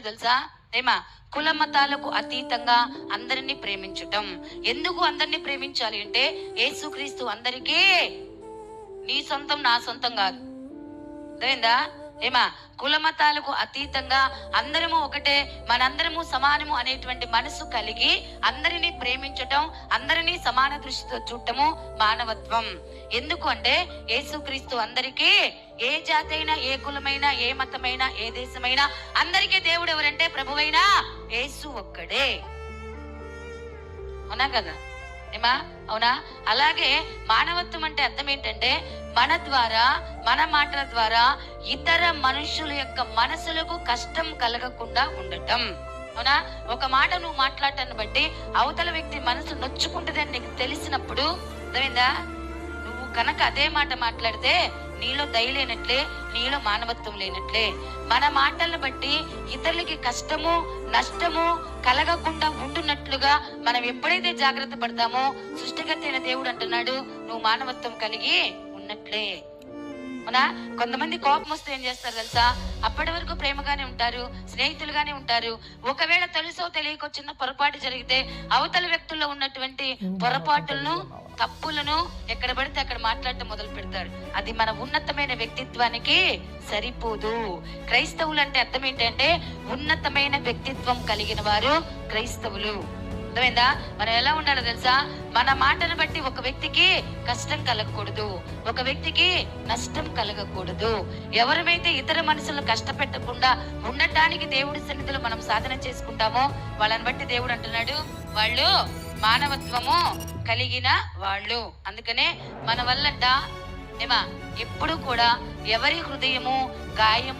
తెలుసా? ఏమా? కుల మతాలకు అతీతంగా అందరినీ ప్రేమించటం. ఎందుకు అందరినీ ప్రేమించాలి అంటే యేసుక్రీస్తు అందరికీ నీ సొంతం నా సొంతం కాదు. అర్థమైందా? ఏమా? కుల మతాలకు అతీతంగా అందరము ఒకటే మనందరము సమానము అనేటువంటి మనసు కలిగి అందరినీ ప్రేమించటం అందరినీ సమాన దృష్టితో చూడటము మానవత్వం. ఎందుకు అంటే యేసుక్రీస్తు అందరికీ ఏ జాతి అయినా ఏ కులమైనా ఏ మతమైనా ఏ దేశమైనా అందరికీ దేవుడు ఎవరంటే ప్రభువైనా యేసు ఒక్కడే. అవునా కదా? ఏమా? అవునా? అలాగే మానవత్వం అంటే అర్థం ఏంటంటే మన ద్వారా మన మాటల ద్వారా ఇతర మనుషుల యొక్క మనసులకు కష్టం కలగకుండా ఉండటం. అవునా? ఒక మాట నువ్వు మాట్లాడటాన్ని బట్టి అవతల వ్యక్తి మనసు నొచ్చుకుంటుందని నీకు తెలిసినప్పుడు అర్థమైందా? నువ్వు కనుక అదే మాట మాట్లాడితే నీలో దయ లేనట్లే నీలో మానవత్వం లేనట్లే. మన మాటలను బట్టి ఇతరులకి కష్టము నష్టము కలగకుండా ఉంటున్నట్లుగా మనం ఎప్పుడైతే జాగ్రత్త పడతామో సృష్టికర్త అయిన దేవుడు అంటున్నాడు నువ్వు మానవత్వం కలిగి ఉన్నట్లే అవునా? కొంతమంది కోపం వస్తే ఏం చేస్తారు తెలుసా? అప్పటి వరకు ప్రేమగానే ఉంటారు స్నేహితులుగానే ఉంటారు. ఒకవేళ తెలుసో తెలియకో చిన్న పొరపాటు జరిగితే అవతల వ్యక్తుల్లో ఉన్నటువంటి పొరపాటులను తప్పులను ఎక్కడ పడితే అక్కడ మాట్లాడటం మొదలు పెడతారు. అది మన ఉన్నతమైన వ్యక్తిత్వానికి సరిపోదు. క్రైస్తవులు అంటే అర్థం ఏంటంటే ఉన్నతమైన వ్యక్తిత్వం కలిగిన వారు క్రైస్తవులు. అర్థమైందా? మనం ఎలా ఉండాలో తెలుసా? మన మాటను బట్టి ఒక వ్యక్తికి కష్టం కలగకూడదు. ఒక వ్యక్తికి నష్టం కలగకూడదు. ఎవరమైతే ఇతర మనుషులను కష్టపెట్టకుండా ఉండటానికి దేవుడి సన్నిధిలో మనం సాధన చేసుకుంటామో వాళ్ళని బట్టి దేవుడు అంటున్నాడు వాళ్ళు మానవత్వము కలిగిన వాళ్ళు. అందుకనే మన వల్లంట ఏమా? ఎప్పుడు కూడా ఎవరి హృదయము గాయం